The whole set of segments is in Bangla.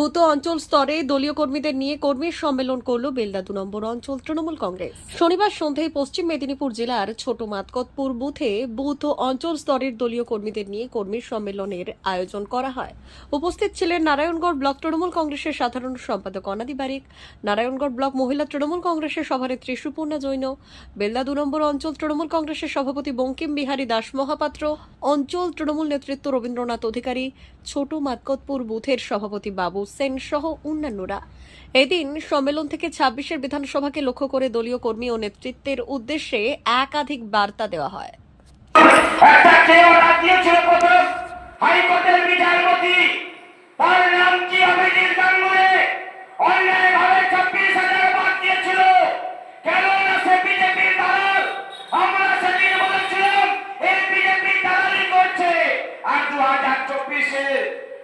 ও অঞ্চল স্তরে দলীয় কর্মীদের নিয়ে কর্মী সম্মেলন করল বেলদা দু নম্বর অঞ্চল তৃণমূল কংগ্রেস। শনিবার সন্ধ্যায় পশ্চিম মেদিনীপুর জেলার ছোট মাতকতপুর বুথে বুথ অঞ্চল স্তরের দলীয় কর্মীদের নিয়ে কর্মী সম্মেলনের আয়োজন করা হয়। উপস্থিত ছিলেন নারায়ণগড় ব্লক তৃণমূল কংগ্রেসের সাধারণ সম্পাদক অনাদি বারিক, নারায়ণগড় ব্লক মহিলা তৃণমূল কংগ্রেসের সভানেত্রী সুপর্ণা জৈন, বেলদা দু নম্বর অঞ্চল তৃণমূল কংগ্রেসের সভাপতি বঙ্কিম বিহারী দাস মহাপাত্র, অঞ্চল তৃণমূল নেতৃত্ব রবীন্দ্রনাথ অধিকারী, ছোট মাতকতপুর বুথের সভাপতি বাবু সেন সহ অন্যান্যরা। এদিন সম্মেলন থেকে ছাব্বিশের বিধানসভাকে লক্ষ্য করে দলীয় কর্মী ও নেতৃত্বের উদ্দেশ্যে একাধিক বার্তা দেওয়া হয়।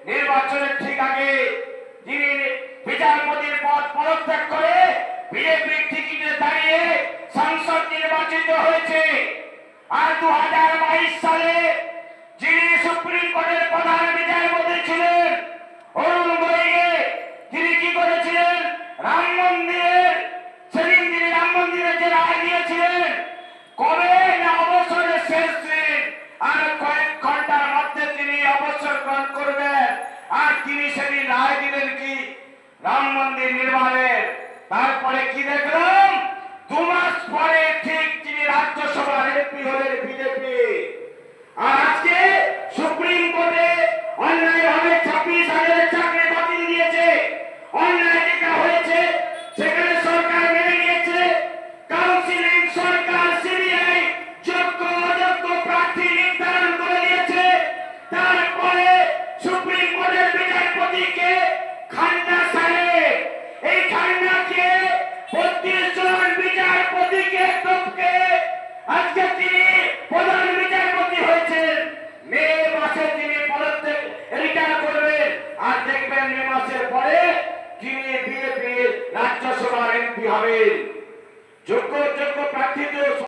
নির্বাচনের ঠিক আগে যিনি বিচারপতির পদ পদত্যাগ করে বিজেপির টিকিটে দাঁড়িয়ে সংসদ নির্বাচিত হয়েছে। আর দু হাজার বাইশ সালে যিনি সুপ্রিম কোর্টের প্রধান বিচারপতি ছিলেন, অরুণ গগৈ তিনি কি করেছিলেন? রাম মন্দিরের সেদিন তিনি রাম মন্দিরে যে রায় দিয়েছিলেন, কবে না অবসরের শেষ রাম মন্দির নির্মাণের তারপরে কি দেখলাম দু মাস পরে খান্নাকে বত্রিশ বিচারপতিকে টপকে আজকে তিনি প্রধান বিচারপতি হয়েছেন। মে মাসে তিনি পদত্যাগ রিটায়ার করবেন। আর দেখবেন মে মাসের পরে তিনি বিজেপির রাজ্যসভার এমপি হবেন। যোগ্য যোগ্য প্রার্থীদের